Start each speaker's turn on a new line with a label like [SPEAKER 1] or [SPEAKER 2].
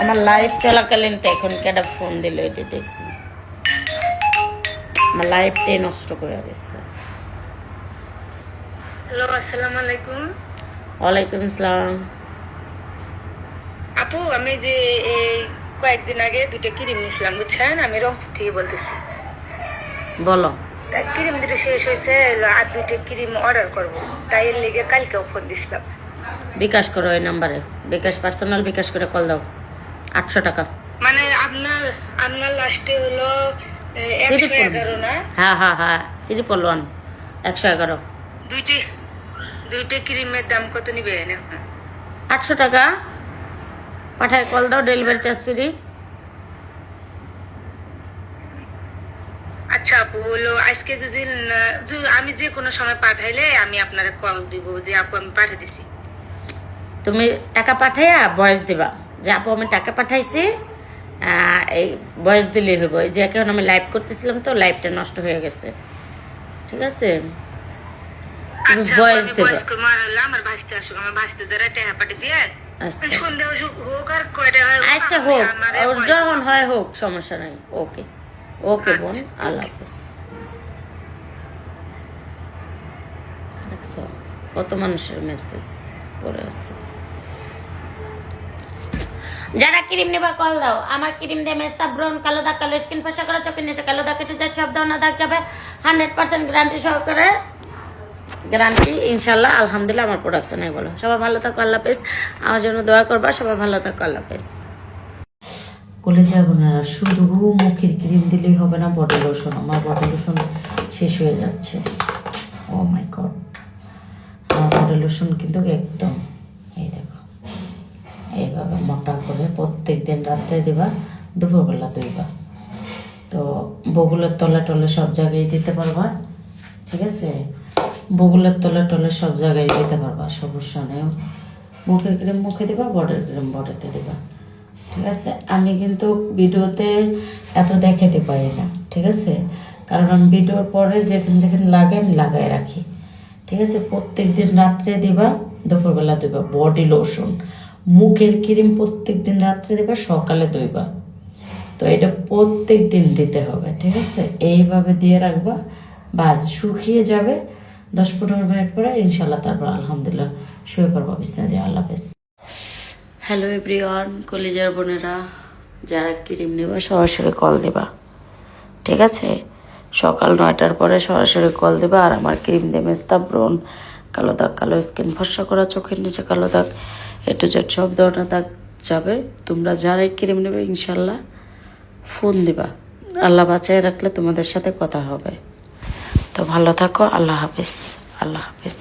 [SPEAKER 1] আমার লাইভ চলাকালীন তো এখন কেডা ফোন দিল এটি দেখুন। আমার লাইভটাই নষ্ট করে দিচ্ছে
[SPEAKER 2] হ্যালো আসসালামু আলাইকুম।
[SPEAKER 1] ওয়ালাইকুম আসসালাম
[SPEAKER 2] আপু আমি যে এই কয়েকদিন আগে দুটো ক্রিম নিয়েছিলাম বুঝছেন? আমি রংপুর থেকে বলতেছি।
[SPEAKER 1] বলো।
[SPEAKER 2] ক্রিম দুটো শেষ হয়েছে আর দুটো ক্রিম অর্ডার করব। তাই এর লেগে কালকেও ফোন দিছিলাম।
[SPEAKER 1] বিকাশ করো এই নাম্বারে বিকাশ পার্সোনাল বিকাশ করে কল দাও। আটশো টাকা।
[SPEAKER 2] মানে আপনার আপনার লাস্টে হলো একশো। এগারো না?
[SPEAKER 1] হ্যাঁ হ্যাঁ হ্যাঁ ত্রিপল ওয়ান একশো এগারো।
[SPEAKER 2] দুইটি দুইটি ক্রিমের দাম কত নিবেন এখন
[SPEAKER 1] আটশো টাকা। পাঠায় কল দাও ডেলিভারি চার্জ ফ্রি।
[SPEAKER 2] আচ্ছা আপু হলো আজকে যদি আমি যে কোনো সময় পাঠাইলে আমি আপনার কল দিব যে আপু আমি পাঠিয়ে দিছি
[SPEAKER 1] তুমি টাকা পাঠাইয়া বয়স দিবা। যে আপু আমি টাকা পাঠাইছি এই বয়স দিলেই হইব। এই যে এখন আমি লাইভ করতেছিলাম তো লাইভটা নষ্ট হয়ে গেছে। ঠিক আছে? তুমি বয়স দেবে। আচ্ছা।
[SPEAKER 2] হোক-
[SPEAKER 1] ওর যখন হয় হোক সমস্যা নাই। ওকে ওকে বোন আল্লাহ হাফেজ। দেখছ কত মানুষের মেসেজ পড়ে আছে। যারা ক্রিম নেবা, কল দাও। আমার ক্রিম দিয়ে মেস্তা ব্রন কালো দাগ, কালো স্কিন, ফসা করা, চোখের নিচে কালো দাগ কেটে যায়, সব দানা দাগ যাবে। হান্ড্রেড পার্সেন্ট গ্যারান্টি সহকারে। গ্যারান্টি, ইনশাল্লাহ, আলহামদুলিল্লাহ, আমার প্রোডাকশনে বলো। সবাই ভালো থাকো, আল্লাহ হাফেজ। আমার জন্য দোয়া করবা, সবাই ভালো থাকো, আল্লাহ হাফেজ। কলেজে আপনারা শুধু মুখের ক্রিম দিলেই হবে না, বডি লোশন। আমার বডি লোশন শেষ হয়ে যাচ্ছে। ও মাই গড আমার বডি লোশন কিন্তু একদম মোটা করে প্রত্যেক দিন রাত্রে দিবা, দুপুরবেলা দিবা তো বগুলের তলে টলে সব জায়গায় দিতে পারবা, ঠিক আছে? বগুলের তলে টলে সব জায়গায় দিতে পারবা, সমস্যা নেই। মুখের ক্রিম মুখে দিবা, বডির ক্রিম বডিতে দিবা, ঠিক আছে? আমি কিন্তু ভিডিওতে এত দেখাতে পারি না, ঠিক আছে? কারণ আমি ভিডিওর পরে যেখানে যেখানে লাগে আমি লাগাই রাখি, ঠিক আছে? প্রত্যেক দিন রাত্রে দিবা, দুপুরবেলা দিবা বডি লোশন। মুখের ক্রিম প্রত্যেক দিন রাত্রে দিবা, সকালে দইবা তো এটা প্রত্যেক দিন দিতে হবে, ঠিক আছে? এইভাবে দিয়ে রাখবা, বাস, শুকিয়ে যাবে। দশ পনেরো মিনিট পরে ইনশাল্লাহ তারপর আলহামদুলিল্লাহ শুয়ে পড়ব। বিছনা আল্লাহ হাফেজ। হ্যালো এভরিওয়ান, কলেজের বোনেরা, যারা ক্রিম নেবা, সরাসরি কল দেবা, ঠিক আছে? সকাল নয়টার পরে সরাসরি কল দেবা, আর আমার ক্রিম দিয়ে মেস্তা ব্রণ কালো দাগ, কালো স্কিন, ফর্সা করা, চোখের নিচে কালো দাগ একটু জেট সব ধরনের দাগ যাবে, তোমরা যারাই ক্রিম নেবে, ইনশাল্লাহ ফোন দিবা। আল্লাহ বাঁচায় রাখলে তোমাদের সাথে কথা হবে। তো ভালো থাকো, আল্লাহ হাফিজ, আল্লাহ হাফেজ।